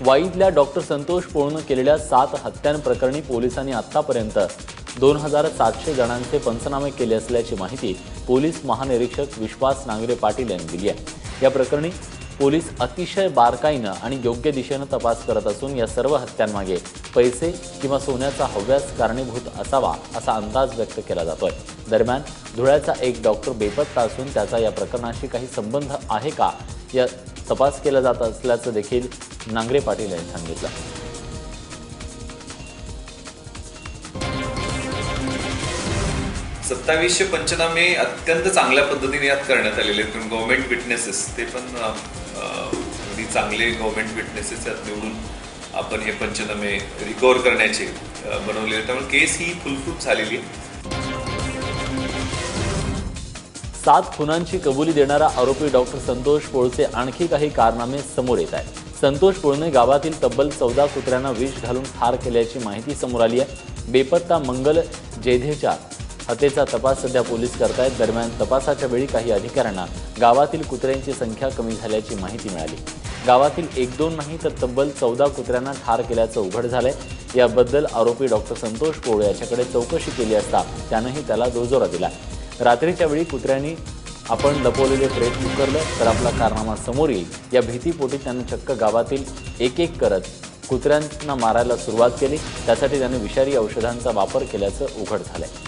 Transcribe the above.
वाईदल्या doctor Santosh पोळनं केलेल्या सात हत्यांप्रकरणी पोलिसांनी आत्तापर्यंत दोन हजार सातशे जणांचे पंचनामे केले असल्याची माहिती पोलीस महानिरीक्षक विश्वास नांगरे पाटील यांनी दिली आहे. या प्रकरणी पोलीस अतिशय बारकाईनं आणि योग्य दिशेनं तपास करत असून या सर्व हत्यांमागे पैसे किंवा सोन्याचा हव्यास कारणीभूत असावा असा अंदाज व्यक्त केला जातोय. दरम्यान धुळ्याचा एक डॉक्टर बेपत्ता असून त्याचा या प्रकरणाशी काही संबंध आहे का? या तपास केला जात असल्याचं देखील नांगरे पाटील यांनी सांगितलं. सत्तावीसशे पंचनामे अत्यंत चांगल्या पद्धतीने यात करण्यात आलेले आहेत. गव्हर्नमेंट विटनेसेस ते पण अगदी चांगले गव्हर्नमेंट विटनेसेस यात निवडून आपण हे पंचनामे रिकवर करण्याचे बनवले बनवलेले त्यामुळे केस ही फुलफ्रूट झालेली आहे. सात खुनांची कबुली देणारा आरोपी डॉक्टर संतोष पोळचे आणखी काही कारनामे समोर येत आहेत. संतोष पोळने गावातील तब्बल चौदा कुत्र्यांना विष घालून ठार केल्याची माहिती समोर आली आहे. बेपत्ता मंगल जेधेच्या हत्येचा तपास सध्या पोलीस करतायत. दरम्यान तपासाच्या वेळी काही अधिकाऱ्यांना गावातील कुत्र्यांची संख्या कमी झाल्याची माहिती मिळाली. गावातील एक दोन नाही तर तब्बल चौदा कुत्र्यांना ठार केल्याचं उघड झालंय. याबद्दल आरोपी डॉक्टर संतोष पोळ याच्याकडे चौकशी केली असता त्यानंही त्याला दोजोरा दिला. रात्रीच्या वेळी कुत्र्यांनी आपण लपवलेले प्रेत उकरलं तर आपला कारनामा समोर येईल. या भीतीपोटी त्यानं चक्क गावातील एक एक करत कुत्र्यांना मारायला सुरुवात केली. त्यासाठी त्याने विषारी औषधांचा वापर केल्याचं उघड झालंय.